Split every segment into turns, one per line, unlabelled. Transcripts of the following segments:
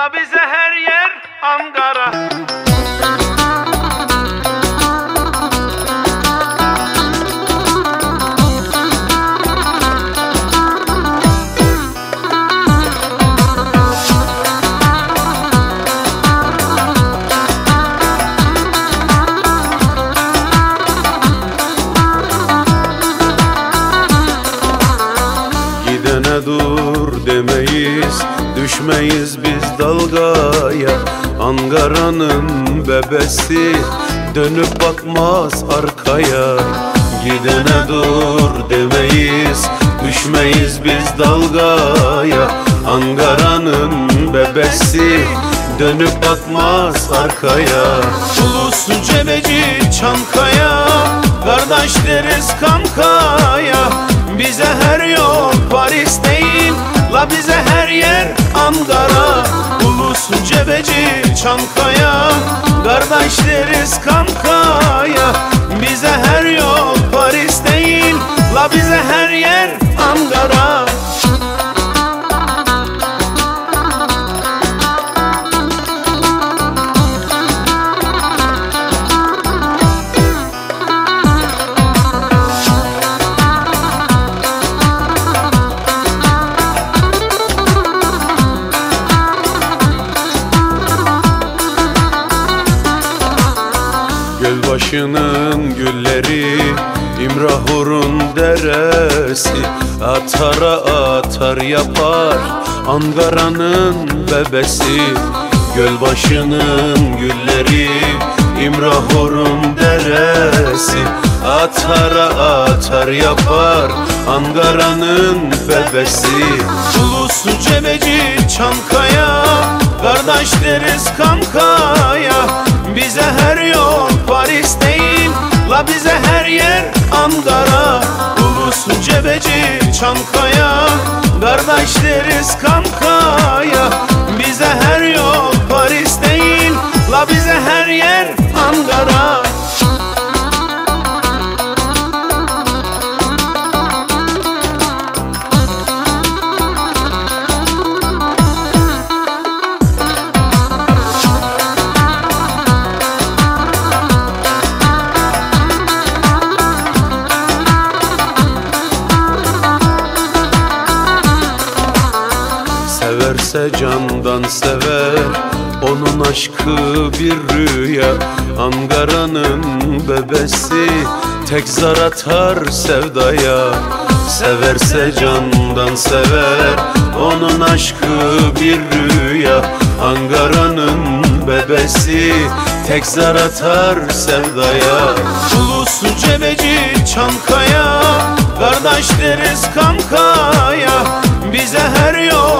La bize her yer Ankara.
Dur demeyiz Düşmeyiz biz dalgaya Ankara'nın bebesi. Dönüp bakmaz arkaya Gidene dur demeyiz. Düşmeyiz biz dalgaya Ankara'nın bebesi. Dönüp bakmaz arkaya.
Ulusun cebeci Çankaya Kardeş deriz kankaya. Bize her yol Paris değil La bize her yer Ankara Ulusun cebeci Çankaya. Kardeş deriz kankaya. Bize her
Gölbaşının gülleri İmrahur'un deresi. Atara atar yapar Ankara'nın bebesi. Gölbaşının gülleri İmrahur'un deresi. Atara atar yapar Ankara'nın bebesi.
Ulusu cebeci Çankaya Kardeş deriz kankaya Bize her yol Paris değil. La bize her yer Ankara Ulusu cebeci Çankaya. Kardeş deriz
Severse candan sever. Onun aşkı bir rüya Ankara'nın bebesi. Tek zar atar sevdaya Severse candan sever. Onun aşkı bir rüya Ankara'nın bebesi. Tek zar atar sevdaya.
Ulusu cebeci Çankaya Kardeş deriz kankaya. Bize her yol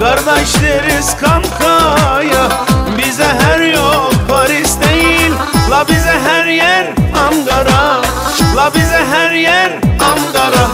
Kardeş deriz kankaya Bize her yol Paris değil. La bize her yer Ankara. La bize her yer Ankara